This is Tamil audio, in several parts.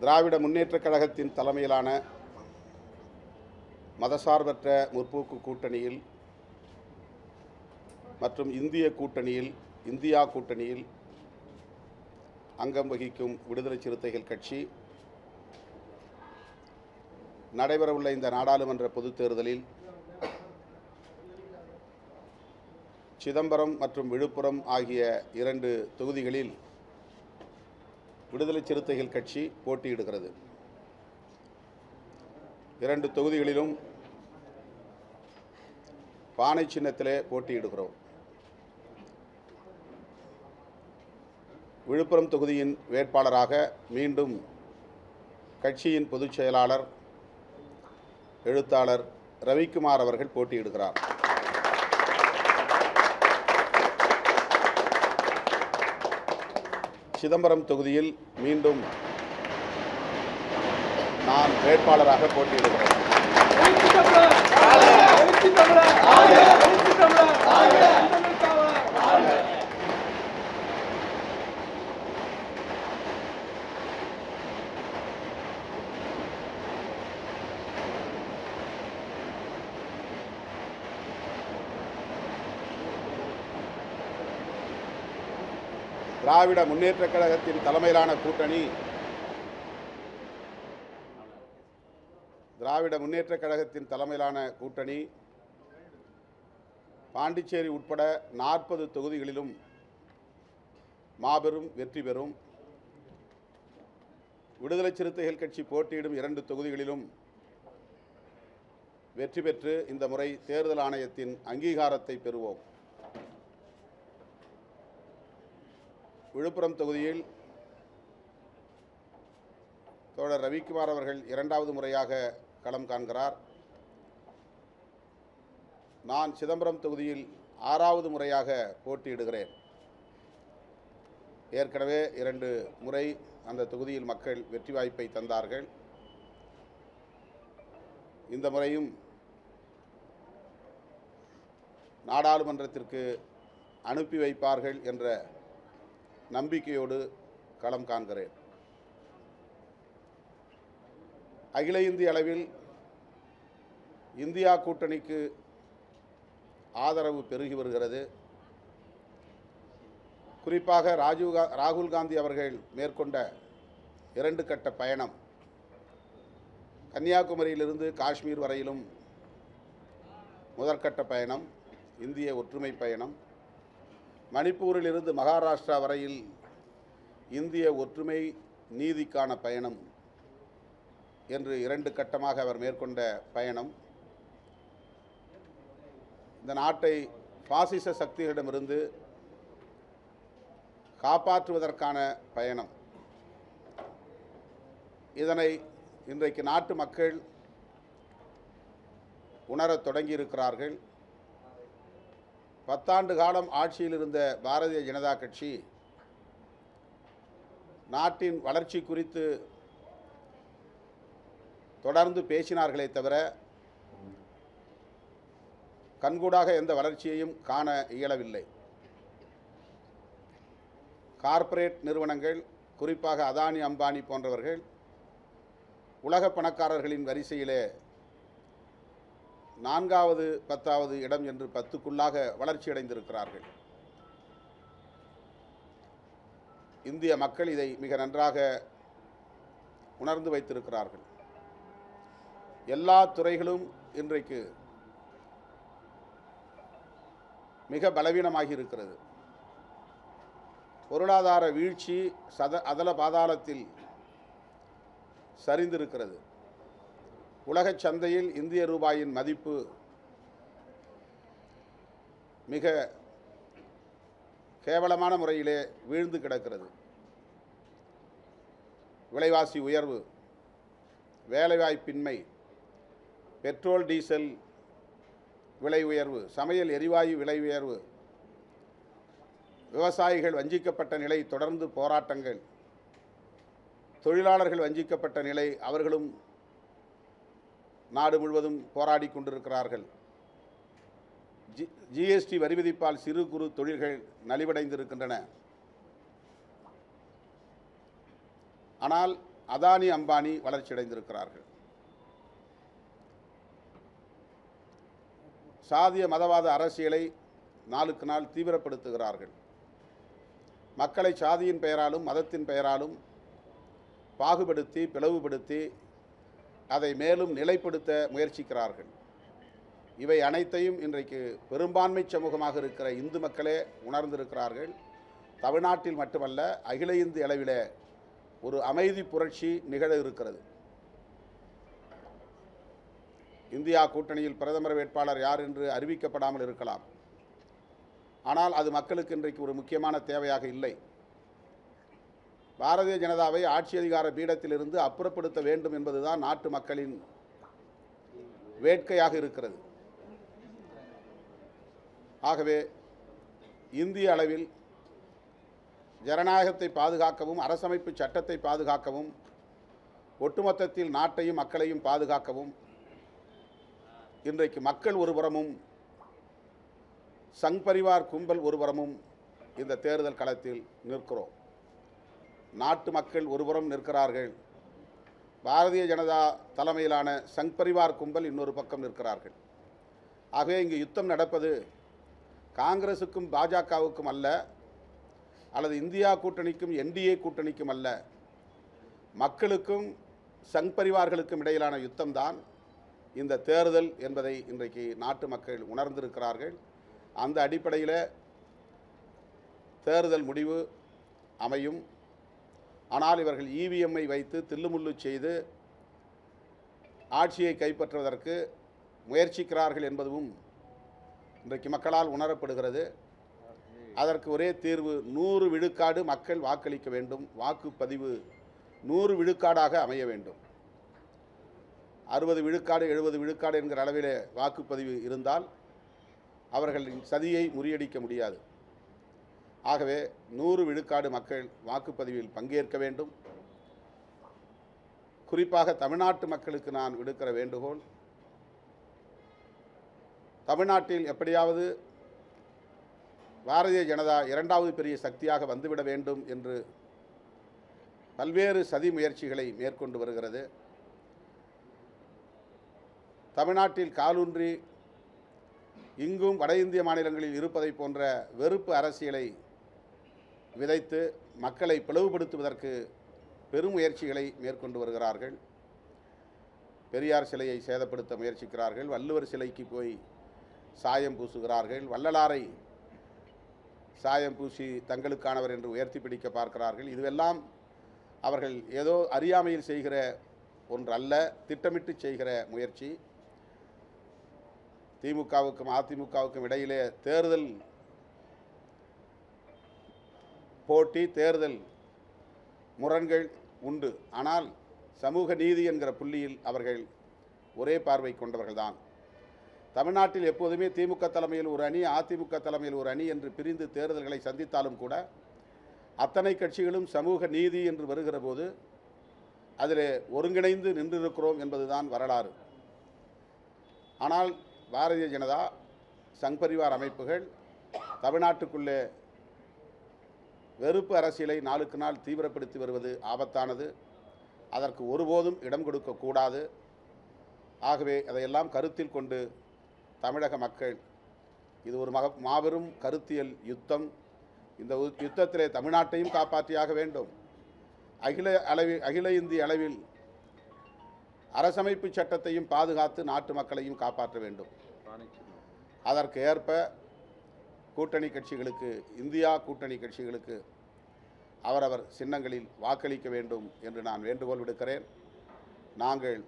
திராவிட முன்னேற்றக் கழகத்தின் தலைமையிலான மதசார்பற்ற முற்போக்கு கூட்டணியில் மற்றும் இந்திய கூட்டணியில் இந்தியா கூட்டணியில் அங்கம் வகிக்கும் விடுதலை சிறுத்தைகள் கட்சி நடைபெறவுள்ள இந்த நாடாளுமன்ற பொதுத் தேர்தலில் சிதம்பரம் மற்றும் விழுப்புரம் ஆகிய இரண்டு தொகுதிகளில் விடுதலை சிறுத்தைகள் கட்சி போட்டியிடுகிறது. இரண்டு தொகுதிகளிலும் பானை சின்னத்திலே போட்டியிடுகிறோம். விழுப்புரம் தொகுதியின் வேட்பாளராக மீண்டும் கட்சியின் பொதுச் செயலாளர் எழுத்தாளர் ரவிக்குமார் அவர்கள் போட்டியிடுகிறார். சிதம்பரம் தொகுதியில் மீண்டும் நான் வேட்பாளராக போட்டியிடுகிறேன். திராவிட முன்னேற்ற கழகத்தின் தலைமையிலான கூட்டணி. திராவிட முன்னேற்றக் கழகத்தின் தலைமையிலான கூட்டணி. பாண்டிச்சேரி உட்பட நாற்பது தொகுதிகளிலும் மாபெரும் வெற்றி பெறும். விடுதலை சிறுத்தைகள் கட்சி போட்டியிடும் இரண்டு தொகுதிகளிலும் வெற்றி பெற்று இந்த முறை தேர்தல் ஆணையத்தின் அங்கீகாரத்தை பெறுவோம். விழுப்புரம் தொகுதியில் தோழர் ரவிக்குமார் அவர்கள் இரண்டாவது முறையாக களம் காண்கிறார். நான் சிதம்பரம் தொகுதியில் ஆறாவது முறையாக போட்டியிடுகிறேன். ஏற்கனவே இரண்டு முறை அந்த தொகுதியில் மக்கள் வெற்றி வாய்ப்பை தந்தார்கள். இந்த முறையும் நாடாளுமன்றத்திற்கு அனுப்பி வைப்பார்கள் என்ற நம்பிக்கையோடு களம் காண்கிறேன். அகில இந்திய அளவில் இந்தியா கூட்டணிக்கு ஆதரவு பெருகி வருகிறது. குறிப்பாக ராஜீவ் கா ராகுல் காந்தி அவர்கள் மேற்கொண்ட இரண்டு கட்ட பயணம் கன்னியாகுமரியிலிருந்து காஷ்மீர் வரையிலும் முதற்கட்ட பயணம் இந்திய ஒற்றுமை பயணம் மணிப்பூரிலிருந்து மகாராஷ்டிரா வரையில் இந்திய ஒற்றுமை நீதிக்கான பயணம் என்று இரண்டு கட்டமாக அவர் மேற்கொண்ட பயணம். இந்த நாட்டை பாசிச சக்திகளிடமிருந்து காப்பாற்றுவதற்கான பயணம். இதனை இன்றைக்கு நாட்டு மக்கள் உணரத் தொடங்கியிருக்கிறார்கள். பத்தாண்டு காலம் ஆட்சியில் இருந்த பாரதிய ஜனதா கட்சி நாட்டின் வளர்ச்சி குறித்து தொடர்ந்து பேசினார்களே தவிர கண்கூடாக எந்த வளர்ச்சியையும் காண இயலவில்லை. கார்ப்பரேட் நிறுவனங்கள் குறிப்பாக அதானி அம்பானி போன்றவர்கள் உலக பணக்காரர்களின் வரிசையிலே நான்காவது பத்தாவது இடம் என்று பத்துக்குள்ளாக வளர்ச்சியடைந்திருக்கிறார்கள். இந்திய மக்கள் இதை மிக நன்றாக உணர்ந்து வைத்திருக்கிறார்கள். எல்லா துறைகளும் இன்றைக்கு மிக பலவீனமாகி இருக்கிறது பொருளாதார வீழ்ச்சி சத அதல பாதாளத்தில் சரிந்திருக்கிறது. உலகச் சந்தையில் இந்திய ரூபாயின் மதிப்பு மிக கேவலமான முறையிலே வீழ்ந்து கிடக்கிறது. விலைவாசி உயர்வு வேலைவாய்ப்பின்மை பெட்ரோல் டீசல் விலை உயர்வு சமையல் எரிவாயு விலை உயர்வு விவசாயிகள் வஞ்சிக்கப்பட்ட நிலை தொடர்ந்து போராட்டங்கள் தொழிலாளர்கள் வஞ்சிக்கப்பட்ட நிலை அவர்களும் நாடு முழுவதும் போராடி கொண்டிருக்கிறார்கள். ஜி ஜிஎஸ்டி வரி விதிப்பால் சிறு குறு தொழில்கள் நலிவடைந்திருக்கின்றன. ஆனால் அதானி அம்பானி வளர்ச்சியடைந்திருக்கிறார்கள் சாதிய மதவாத அரசியலை நாளுக்கு நாள் தீவிரப்படுத்துகிறார்கள். மக்களை சாதியின் பெயராலும் மதத்தின் பெயராலும் பாகுபடுத்தி பிளவுபடுத்தி அதை மேலும் நிலைப்படுத்த முயற்சிக்கிறார்கள். இவை அனைத்தையும் இன்றைக்கு பெரும்பான்மை சமூகமாக இருக்கிற இந்து மக்களே உணர்ந்திருக்கிறார்கள். தமிழ்நாட்டில் மட்டுமல்ல அகில இந்திய அளவில் ஒரு அமைதி புரட்சி நிகழ இருக்கிறது. இந்தியா கூட்டணியில் பிரதமர் வேட்பாளர் யார் என்று அறிவிக்கப்படாமல் இருக்கலாம். ஆனால் அது மக்களுக்கு இன்றைக்கு ஒரு முக்கியமான தேவையாக இல்லை. பாரதிய ஜனதாவை ஆட்சி அதிகார பீடத்திலிருந்து அப்புறப்படுத்த வேண்டும் என்பதுதான் நாட்டு மக்களின் வேட்கையாக இருக்கிறது. ஆகவே இந்திய அளவில் ஜனநாயகத்தை பாதுகாக்கவும் அரசமைப்பு சட்டத்தை பாதுகாக்கவும் ஒட்டுமொத்தத்தில் நாட்டையும் மக்களையும் பாதுகாக்கவும் இன்றைக்கு மக்கள் ஒருபுறமும் சங் பரிவார் கும்பல் ஒருபுறமும் இந்த தேர்தல் களத்தில் நிற்கிறோம். நாட்டு மக்கள் ஒருபுறம் நிற்கிறார்கள். பாரதிய ஜனதா தலைமையிலான சங் பரிவார் கும்பல் இன்னொரு பக்கம் நிற்கிறார்கள். ஆகவே இங்கு யுத்தம் நடப்பது காங்கிரசுக்கும் பாஜகவுக்கும் அல்ல அல்லது இந்தியா கூட்டணிக்கும் என்டிஏ கூட்டணிக்கும் அல்ல. மக்களுக்கும் சங் பரிவார்களுக்கும் இடையிலான யுத்தம்தான் இந்த தேர்தல் என்பதை இன்றைக்கு நாட்டு மக்கள் உணர்ந்திருக்கிறார்கள். அந்த அடிப்படையில் தேர்தல் முடிவு அமையும். ஆனால் இவர்கள் இவிஎம்ஐ வைத்து தில்லுமுள்ளு செய்து ஆட்சியை கைப்பற்றுவதற்கு முயற்சிக்கிறார்கள் என்பதும் இன்றைக்கு மக்களால் உணரப்படுகிறது. அதற்கு ஒரே தீர்வு நூறு விழுக்காடு மக்கள் வாக்களிக்க வேண்டும். வாக்குப்பதிவு நூறு விழுக்காடாக அமைய வேண்டும். அறுபது விழுக்காடு எழுபது விழுக்காடு என்கிற அளவிலே வாக்குப்பதிவு இருந்தால் அவர்களின் சதியை முறியடிக்க முடியாது. ஆகவே நூறு விழுக்காடு மக்கள் வாக்குப்பதிவில் பங்கேற்க வேண்டும். குறிப்பாக தமிழ்நாட்டு மக்களுக்கு நான் விடுக்கிற வேண்டுகோள் தமிழ்நாட்டில் எப்படியாவது பாரதிய ஜனதா இரண்டாவது பெரிய சக்தியாக வந்துவிட வேண்டும் என்று பல்வேறு சதி முயற்சிகளை மேற்கொண்டு வருகிறது. தமிழ்நாட்டில் காலூன்றி இங்கும் வட இந்திய மாநிலங்களில் இருப்பதை போன்ற வெறுப்பு அரசியலை விதைத்து மக்களை பிளவுபடுத்துவதற்கு பெரும் முயற்சிகளை மேற்கொண்டு வருகிறார்கள். பெரியார் சிலையை சேதப்படுத்த முயற்சிக்கிறார்கள். வள்ளுவர் சிலைக்கு போய் சாயம் பூசுகிறார்கள். வள்ளலாரை சாயம் பூசி தங்களுக்கானவர் என்று உயர்த்தி பிடிக்க பார்க்கிறார்கள். இதுவெல்லாம் அவர்கள் ஏதோ அறியாமையில் செய்கிற ஒன்றல்ல திட்டமிட்டு செய்கிற முயற்சி. திமுகவுக்கும் அதிமுகவுக்கும் இடையிலே தேர்தல் போட்டி தேர்தல் முரண்கள் உண்டு. ஆனால் சமூக நீதி என்கிற புள்ளியில் அவர்கள் ஒரே பார்வை கொண்டவர்கள்தான். தமிழ்நாட்டில் எப்போதுமே திமுக தலைமையில் ஒரு அணி அதிமுக தலைமையில் ஒரு அணி என்று பிரிந்து தேர்தல்களை சந்தித்தாலும் கூட அத்தனை கட்சிகளும் சமூக நீதி என்று வருகிற போது அதில் ஒருங்கிணைந்து நின்றிருக்கிறோம் என்பதுதான் வரலாறு. ஆனால் பாரதிய ஜனதா சங் பரிவார் அமைப்புகள் தமிழ்நாட்டுக்குள்ளே வெறுப்பு அரசியலை நாளுக்கு நாள் தீவிரப்படுத்தி வருவது ஆபத்தானது. அதற்கு ஒருபோதும் இடம் கொடுக்கக்கூடாது ஆகவே அதையெல்லாம் கருத்தில் கொண்டு தமிழக மக்கள் இது ஒரு மக மாபெரும் கருத்தியல் யுத்தம். இந்த யுத்தத்திலே தமிழ்நாட்டையும் காப்பாற்றியாக வேண்டும். அகில அளவில் அகில இந்திய அளவில் அரசமைப்பு சட்டத்தையும் பாதுகாத்து நாட்டு மக்களையும் காப்பாற்ற வேண்டும். அதற்கு ஏற்ப கூட்டணி கட்சிகளுக்கு இந்தியா கூட்டணி கட்சிகளுக்கு அவரவர் சின்னங்களில் வாக்களிக்க வேண்டும் என்று நான் வேண்டுகோள் விடுக்கிறேன். நாங்கள்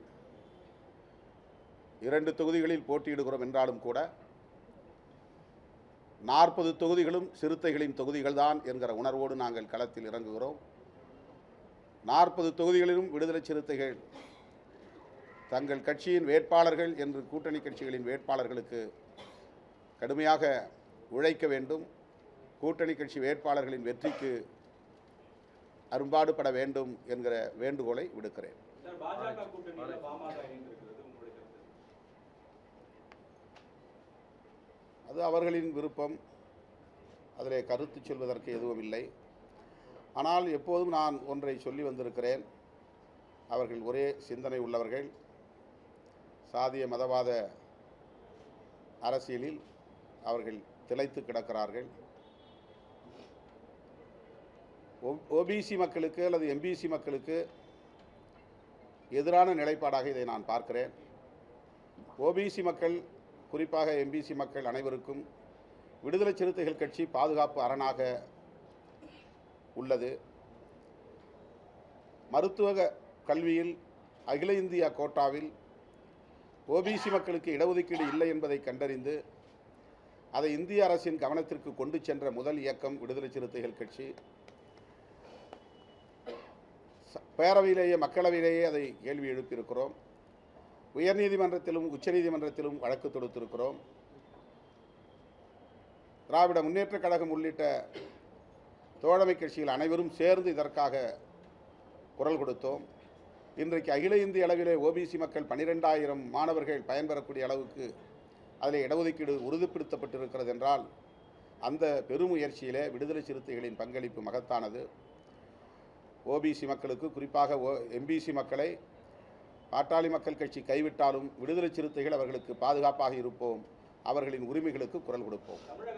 இரண்டு தொகுதிகளில் போட்டியிடுகிறோம் என்றாலும் கூட நாற்பது தொகுதிகளும் சிறுத்தைகளின் தொகுதிகள்தான் என்கிற உணர்வோடு நாங்கள் களத்தில் இறங்குகிறோம். நாற்பது தொகுதிகளிலும் விடுதலை சிறுத்தைகள் தங்கள் கட்சியின் வேட்பாளர்கள் என்று கூட்டணி கட்சிகளின் வேட்பாளர்களுக்கு கடுமையாக உழைக்க வேண்டும். கூட்டணி கட்சி வேட்பாளர்களின் வெற்றிக்கு அரும்பாடுபட வேண்டும் என்கிற வேண்டுகோளை விடுக்கிறேன். அது அவர்களின் விருப்பம். அதில் கருத்து சொல்வதற்கு எதுவும் இல்லை. ஆனால் எப்போதும் நான் ஒன்றை சொல்லி வந்திருக்கிறேன். அவர்கள் ஒரே சிந்தனை உள்ளவர்கள். சாதிய மதவாத அரசியலில் அவர்கள் திளைத்து கிடக்கிறார்கள். ஓபிசி மக்களுக்கு அல்லது எம்பிசி மக்களுக்கு எதிரான நிலைப்பாடாக இதை நான் பார்க்கிறேன். ஓபிசி மக்கள் குறிப்பாக எம்பிசி மக்கள் அனைவருக்கும் விடுதலை சிறுத்தைகள் கட்சி பாதுகாப்பு அரணாக உள்ளது. மருத்துவ கல்வியில் அகில இந்திய கோட்டாவில் ஓபிசி மக்களுக்கு இடஒதுக்கீடு இல்லை என்பதை கண்டறிந்து அதை இந்திய அரசின் கவனத்திற்கு கொண்டு சென்ற முதல் இயக்கம் விடுதலை சிறுத்தைகள் கட்சி. ச- பேரவையிலேயே மக்களவையிலேயே அதை கேள்வி எழுப்பியிருக்கிறோம். உயர்நீதிமன்றத்திலும் உச்சநீதிமன்றத்திலும் வழக்கு தொடுத்திருக்கிறோம். திராவிட முன்னேற்றக் கழகம் உள்ளிட்ட தோழமை கட்சிகள் அனைவரும் சேர்ந்து இதற்காக குரல் கொடுத்தோம். இன்றைக்கு அகில இந்திய அளவிலே ஓபிசி மக்கள் பன்னிரெண்டாயிரம் மாணவர்கள் பயன்பெறக்கூடிய அளவுக்கு அதில் இடஒதுக்கீடு உறுதிப்படுத்தப்பட்டிருக்கிறது என்றால் அந்த பெருமுயற்சியிலே விடுதலை சிறுத்தைகளின் பங்களிப்பு மகத்தானது. ஓபிசி மக்களுக்கு குறிப்பாக ஓ எம்பிசி மக்களை பாட்டாளி மக்கள் கட்சி கைவிட்டாலும் விடுதலை சிறுத்தைகள் அவர்களுக்கு பாதுகாப்பாக இருப்போம். அவர்களின் உரிமைகளுக்கு குரல் கொடுப்போம்.